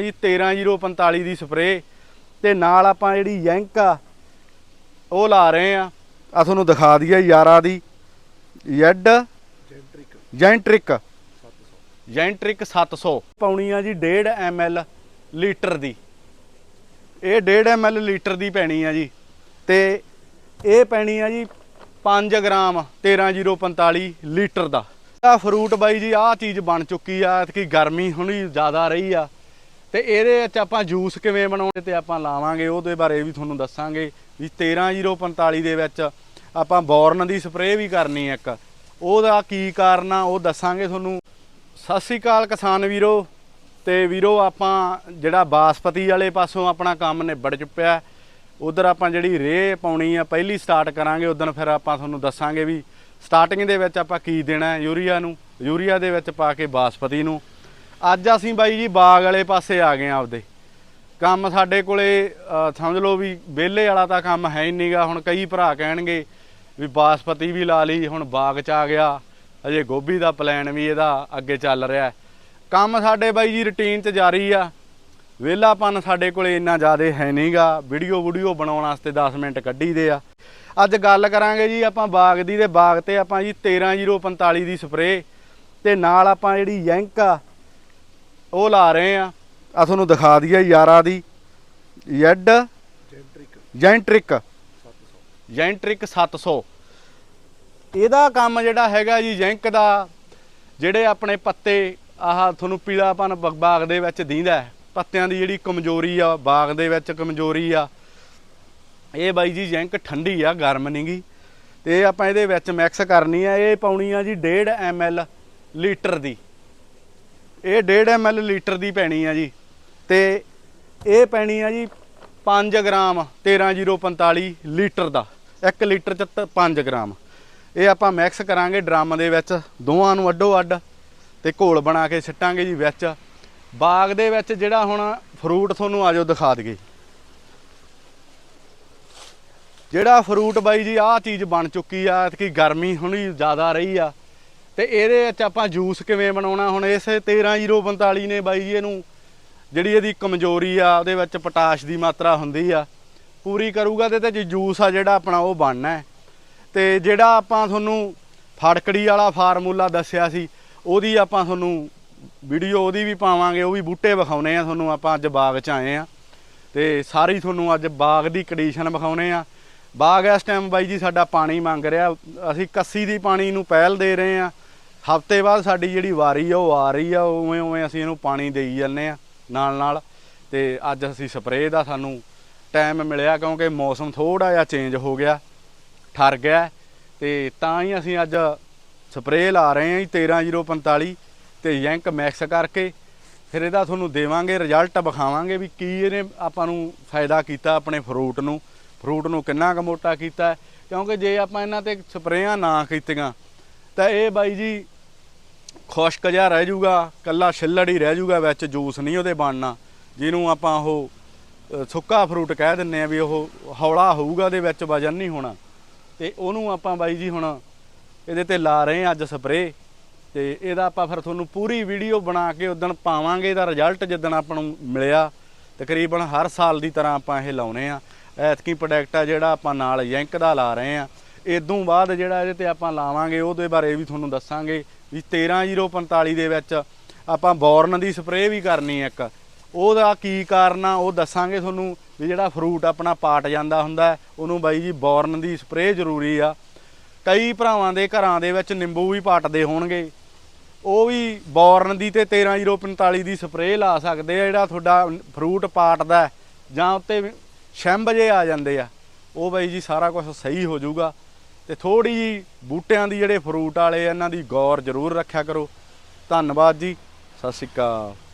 ਜੀ 13045 ਦੀ ਸਪਰੇ ਤੇ ਨਾਲ ਆਪਾਂ ਜਿਹੜੀ ਯੈਂਕ ਆ, ਉਹ ਲਾ ਰਹੇ ਆ। ਆ ਤੁਹਾਨੂੰ ਦਿਖਾ ਦਈਏ ਯਾਰਾ ਦੀ। ਯੈਡ ਜੈਂਟ੍ਰਿਕ। ਜੈਂਟ੍ਰਿਕ 700 ਪਾਉਣੀ ਆ ਜੀ 1.5 ml ਲੀਟਰ ਦੀ। ਇਹ 1.5 ml ਲੀਟਰ ਦੀ ਪੈਣੀ ਆ ਜੀ। ਤੇ ਇਹ ਪੈਣੀ ਆ ਜੀ 5 ਗ੍ਰਾਮ 13045 ਲੀਟਰ ਦਾ। ਆ ਫਰੂਟ ਬਾਈ ਜੀ, ਆਹ ਚੀਜ਼ ਬਣ ਚੁੱਕੀ ਆ। ਕਿ ਗਰਮੀ ਹੁਣੀ ਜ਼ਿਆਦਾ ਰਹੀ ਆ। ਤੇ ਇਹਦੇ ਵਿੱਚ ਆਪਾਂ ਜੂਸ ਕਿਵੇਂ ਬਣਾਉਣੇ ਤੇ ਆਪਾਂ ਲਾਵਾਂਗੇ, ਉਹਦੇ ਬਾਰੇ ਵੀ ਤੁਹਾਨੂੰ ਦੱਸਾਂਗੇ। ਵੀ 13045 ਦੇ ਵਿੱਚ ਆਪਾਂ ਬੋਰਨ ਦੀ ਸਪਰੇਅ ਵੀ ਕਰਨੀ ਇੱਕ। ਉਹਦਾ ਕੀ ਕਾਰਨ ਆ, ਉਹ ਦੱਸਾਂਗੇ ਤੁਹਾਨੂੰ। ਸਤਿ ਸ੍ਰੀ ਅਕਾਲ ਕਿਸਾਨ ਵੀਰੋ। ਤੇ ਵੀਰੋ, ਆਪਾਂ ਜਿਹੜਾ ਬਾਸਪਤੀ ਵਾਲੇ ਪਾਸੋਂ ਆਪਣਾ ਕੰਮ ਨਿਬੜ ਚੁੱਕਿਆ। ਉਧਰ ਆਪਾਂ ਜਿਹੜੀ ਰੇਹ ਪਾਉਣੀ ਆ, ਪਹਿਲੀ ਸਟਾਰਟ ਕਰਾਂਗੇ ਉਦੋਂ ਫਿਰ ਆਪਾਂ ਤੁਹਾਨੂੰ ਦੱਸਾਂਗੇ ਵੀ ਸਟਾਰਟਿੰਗ ਦੇ ਵਿੱਚ ਆਪਾਂ ਕੀ ਦੇਣਾ ਯੂਰੀਆ ਨੂੰ। ਯੂਰੀਆ ਦੇ ਵਿੱਚ ਪਾ ਕੇ ਬਾਸਪਤੀ ਨੂੰ। ਅੱਜ ਅਸੀਂ ਬਾਈ ਜੀ ਬਾਗ ਵਾਲੇ ਪਾਸੇ ਆ ਗਏ ਆ ਆਪਦੇ। ਕੰਮ ਸਾਡੇ ਕੋਲੇ ਸਮਝ ਲਓ ਵੀ ਵਿਹਲੇ ਵਾਲਾ ਤਾਂ ਕੰਮ ਹੈ ਹੀ ਨਹੀਂਗਾ ਹੁਣ ਕਈ ਭਰਾ ਕਹਿਣਗੇ ਵੀ ਬਾਸਪਤੀ ਵੀ ਲਾ ਲਈ, ਹੁਣ ਬਾਗ ਚ ਆ ਗਿਆ। ਅਜੇ ਗੋਭੀ ਦਾ ਪਲਾਨ ਵੀ ਇਹਦਾ ਅੱਗੇ ਚੱਲ ਰਿਹਾ। ਕੰਮ ਸਾਡੇ ਬਾਈ ਜੀ ਰੁਟੀਨ 'ਚ ਜਾਰੀ ਆ। ਵਿਹਲਾਪਨ ਸਾਡੇ ਕੋਲੇ ਇੰਨਾ ਜ਼ਿਆਦਾ ਹੈ ਨਹੀਂਗਾ ਵੀਡੀਓ ਵੀਡੀਓ ਬਣਾਉਣ ਵਾਸਤੇ 10 ਮਿੰਟ ਕੱਢੀਦੇ ਆ। ਅੱਜ ਗੱਲ ਕਰਾਂਗੇ ਜੀ ਆਪਾਂ ਬਾਗ ਦੀ। ਤੇ ਬਾਗ ਤੇ ਆਪਾਂ ਜੀ 13045 ਦੀ ਸਪਰੇਅ। ਤੇ ਨਾਲ ਆਪਾਂ ਜਿਹੜੀ ਯੈਂਕ ਆ ਉਹ ਲਾ ਰਹੇ ਆ। ਆ ਤੁਹਾਨੂੰ ਦਿਖਾ ਦਈਏ ਯਾਰਾ ਦੀ। ਯੈਡ ਜੈਂਟ੍ਰਿਕ। ਜੈਂਟ੍ਰਿਕ 700 ਇਹਦਾ ਕੰਮ ਜਿਹੜਾ ਹੈਗਾ ਜੀ ਜੈਂਕ ਦਾ, ਜਿਹੜੇ ਆਪਣੇ ਪੱਤੇ, ਆਹ ਤੁਹਾਨੂੰ ਪੀਲਾਪਨ ਬ- ਬਾਗ ਦੇ ਵਿੱਚ ਦੀਂਦਾ ਪੱਤਿਆਂ ਦੀ ਜਿਹੜੀ ਕਮਜ਼ੋਰੀ ਆ, ਬਾਗ ਦੇ ਵਿੱਚ ਕਮਜ਼ੋਰੀ ਆ। ਇਹ ਬਾਈ ਜੀ ਜੈਂਕ ਠੰਡੀ ਆ, ਗਰਮ ਨਹੀਂਗੀ ਤੇ ਇਹ ਆਪਾਂ ਇਹਦੇ ਵਿੱਚ ਮਿਕਸ ਕਰਨੀ ਆ। ਇਹ ਪਾਉਣੀ ਆ ਜੀ 1.5 ml ਲੀਟਰ ਦੀ। ਇਹ 1.5 ml ਲੀਟਰ ਦੀ ਪੈਣੀ ਆ ਜੀ। ਤੇ ਇਹ ਪੈਣੀ ਆ ਜੀ 5 ਗ੍ਰਾਮ 13045 ਲੀਟਰ ਦਾ। 1 ਲੀਟਰ ਚ 5 ਗ੍ਰਾਮ। ਇਹ ਆਪਾਂ ਮਿਕਸ ਕਰਾਂਗੇ ਡਰਮ ਦੇ ਵਿੱਚ। ਦੋਵਾਂ ਨੂੰ ਅੱਡੋ ਅੱਡ ਤੇ ਘੋਲ ਬਣਾ ਕੇ ਸਿੱਟਾਂਗੇ ਜੀ ਵਿੱਚ। ਬਾਗ ਦੇ ਵਿੱਚ ਜਿਹੜਾ ਹੁਣ ਫਰੂਟ ਤੁਹਾਨੂੰ ਆਜੋ ਦਿਖਾ ਦਈਏ। ਜਿਹੜਾ ਫਰੂਟ ਬਾਈ ਜੀ, ਆਹ ਚੀਜ਼ ਬਣ ਚੁੱਕੀ ਆ ਕਿ ਗਰਮੀ ਹੁਣੀ ਜ਼ਿਆਦਾ ਰਹੀ ਆ। ਤੇ ਇਹਦੇ ਵਿੱਚ ਆਪਾਂ ਜੂਸ ਕਿਵੇਂ ਬਣਾਉਣਾ? ਹੁਣ ਇਸੇ 13045 ਨੇ ਬਾਈ ਜੀ ਇਹਨੂੰ, ਜਿਹੜੀ ਇਹਦੀ ਕਮਜ਼ੋਰੀ ਆ, ਉਹਦੇ ਵਿੱਚ ਪੋਟਾਸ਼ ਦੀ ਮਾਤਰਾ ਹੁੰਦੀ ਆ, ਪੂਰੀ ਕਰੂਗਾ ਤੇ ਤੇ ਜੂਸ ਆ ਜਿਹੜਾ ਆਪਣਾ ਉਹ ਬਣਨਾ ਹੈ। ਤੇ ਜਿਹੜਾ ਆਪਾਂ ਤੁਹਾਨੂੰ ਫੜਕੜੀ ਵਾਲਾ ਫਾਰਮੂਲਾ ਦੱਸਿਆ ਸੀ, ਉਹਦੀ ਆਪਾਂ ਤੁਹਾਨੂੰ ਵੀਡੀਓ ਉਹਦੀ ਵੀ ਪਾਵਾਂਗੇ, ਉਹ ਵੀ ਬੂਟੇ ਵਿਖਾਉਨੇ ਆ ਤੁਹਾਨੂੰ ਆਪਾਂ ਅੱਜ ਬਾਗ 'ਚ ਆਏ ਆ। ਤੇ ਸਾਰੀ ਤੁਹਾਨੂੰ ਅੱਜ ਬਾਗ ਦੀ ਕੰਡੀਸ਼ਨ ਵਿਖਾਉਨੇ ਆ। ਬਾਗ ਇਸ ਟਾਈਮ ਬਾਈ ਜੀ ਸਾਡਾ ਪਾਣੀ ਮੰਗ ਰਿਹਾ, ਅਸੀਂ ਕੱਸੀ ਦੀ ਪਾਣੀ ਨੂੰ ਪਹਿਲ ਦੇ ਰਹੇ ਆ। ਹਫ਼ਤੇ ਬਾਅਦ ਸਾਡੀ ਜਿਹੜੀ ਵਾਰੀ ਆ, ਉਹ ਆ ਰਹੀ ਆ, ਉਵੇਂ ਉਵੇਂ ਅਸੀਂ ਇਹਨੂੰ ਪਾਣੀ ਦੇਈ ਜਾਂਦੇ ਆ, ਨਾਲ ਨਾਲ। ਤੇ ਅੱਜ ਅਸੀਂ ਸਪਰੇਅ ਦਾ ਸਾਨੂੰ ਟਾਈਮ ਮਿਲਿਆ ਕਿਉਂਕਿ ਮੌਸਮ ਥੋੜਾ ਜਿਹਾ ਚੇਂਜ ਹੋ ਗਿਆ, ਠਰ ਗਿਆ। ਤੇ ਤਾਂ ਹੀ ਅਸੀਂ ਅੱਜ ਸਪਰੇਅ ਲਾ ਰਹੇ ਹਾਂ ਜੀ 13045 ਤੇ ਯੈਂਕ ਮਿਕਸ ਕਰਕੇ। ਫਿਰ ਇਹਦਾ ਤੁਹਾਨੂੰ ਦੇਵਾਂਗੇ ਰਿਜ਼ਲਟ ਵਿਖਾਵਾਂਗੇ ਵੀ ਕੀ ਇਹਨੇ ਆਪਾਂ ਨੂੰ ਫਾਇਦਾ ਕੀਤਾ ਆਪਣੇ ਫਰੂਟ ਨੂੰ। ਫਰੂਟ ਨੂੰ ਕਿੰਨਾ ਕੁ ਮੋਟਾ ਕੀਤਾ, ਕਿਉਂਕਿ ਜੇ ਆਪਾਂ ਇਹਨਾਂ ਤੇ ਸਪਰੇਆਂ ਨਾ ਕੀਤੀਆਂ, ਤਾਂ ਇਹ ਬਾਈ ਜੀ ਖੁਸ਼ਕ ਜਿਹਾ ਰਹਿ ਜਾਊਗਾ ਕੱਲਾ ਛਿੱਲੜ ਹੀ ਰਹਿ ਜਾਊਗਾ ਵਿੱਚ, ਜੂਸ ਨਹੀਂ ਉਹਦੇ ਬਣਨਾ। ਜਿਹਨੂੰ ਆਪਾਂ ਉਹ ਸੁੱਕਾ ਫਰੂਟ ਕਹਿ ਦਿੰਨੇ ਆ ਵੀ ਉਹ ਹੌਲਾ ਹੋਊਗਾ ਉਹਦੇ ਵਿੱਚ, ਵਜਨ ਨਹੀਂ ਹੋਣਾ। ਤੇ ਉਹਨੂੰ ਆਪਾਂ ਬਾਈ ਜੀ ਹੁਣ ਇਹਦੇ ਤੇ ਲਾ ਰਹੇ ਹਾਂ ਅੱਜ ਸਪਰੇਅ। ਤੇ ਇਹਦਾ ਆਪਾਂ ਫਿਰ ਤੁਹਾਨੂੰ ਪੂਰੀ ਵੀਡੀਓ ਬਣਾ ਕੇ ਉਦੋਂ ਪਾਵਾਂਗੇ, ਇਹਦਾ ਰਿਜ਼ਲਟ ਜਿੱਦਣ ਆਪਾਂ ਨੂੰ ਮਿਲਿਆ। ਤਕਰੀਬਨ ਹਰ ਸਾਲ ਦੀ ਤਰ੍ਹਾਂ ਆਪਾਂ ਇਹ ਲਾਉਨੇ ਆ। ਐਤਕੀ ਪ੍ਰੋਡਕਟ ਆ ਜਿਹੜਾ ਆਪਾਂ ਨਾਲ ਯੈਂਕ ਦਾ ਲਾ ਰਹੇ ਆ। ਇਦੋਂ ਬਾਅਦ ਜਿਹੜਾ ਇਹਦੇ ਤੇ ਆਪਾਂ ਲਾਵਾਂਗੇ, ਉਹਦੇ ਬਾਰੇ ਵੀ ਤੁਹਾਨੂੰ ਦੱਸਾਂਗੇ। ਵੀ 13045 ਦੇ ਵਿੱਚ ਆਪਾਂ ਬੋਰਨ ਦੀ ਸਪਰੇਅ ਵੀ ਕਰਨੀ ਇੱਕ। ਉਹਦਾ ਕੀ ਕਾਰਨ ਆ, ਉਹ ਦੱਸਾਂਗੇ ਤੁਹਾਨੂੰ ਵੀ ਜਿਹੜਾ ਫਰੂਟ ਆਪਣਾ ਪਾਟ ਜਾਂਦਾ ਹੁੰਦਾ, ਉਹਨੂੰ ਬਾਈ ਜੀ ਬੋਰਨ ਦੀ ਸਪਰੇਅ ਜ਼ਰੂਰੀ ਆ। ਕਈ ਭਰਾਵਾਂ ਦੇ ਘਰਾਂ ਦੇ ਵਿੱਚ ਨਿੰਬੂ ਵੀ ਪਾਟਦੇ ਹੋਣਗੇ। ਉਹ ਵੀ ਬੋਰਨ ਦੀ ਤੇ 13045 ਦੀ ਸਪਰੇਅ ਲਾ ਸਕਦੇ ਆ, ਜਿਹੜਾ ਤੁਹਾਡਾ ਫਰੂਟ ਪਾਟਦਾ ਜਾਂ ਉੱਤੇ ਵੀ ਛੰਭ ਜੇ ਆ ਜਾਂਦੇ ਆ। ਉਹ ਬਾਈ ਜੀ ਸਾਰਾ ਕੁਝ ਸਹੀ ਹੋ ਜਾਊਗਾ। ਤੇ ਥੋੜੀ ਜੀ ਬੂਟਿਆਂ ਦੀ ਜਿਹੜੇ ਫਰੂਟ ਵਾਲੇ ਇਹਨਾਂ ਦੀ ਗੌਰ ਜ਼ਰੂਰ ਰੱਖਿਆ ਕਰੋ। ਧੰਨਵਾਦ ਜੀ, ਸਤਿ ਸ਼੍ਰੀ ਅਕਾਲ।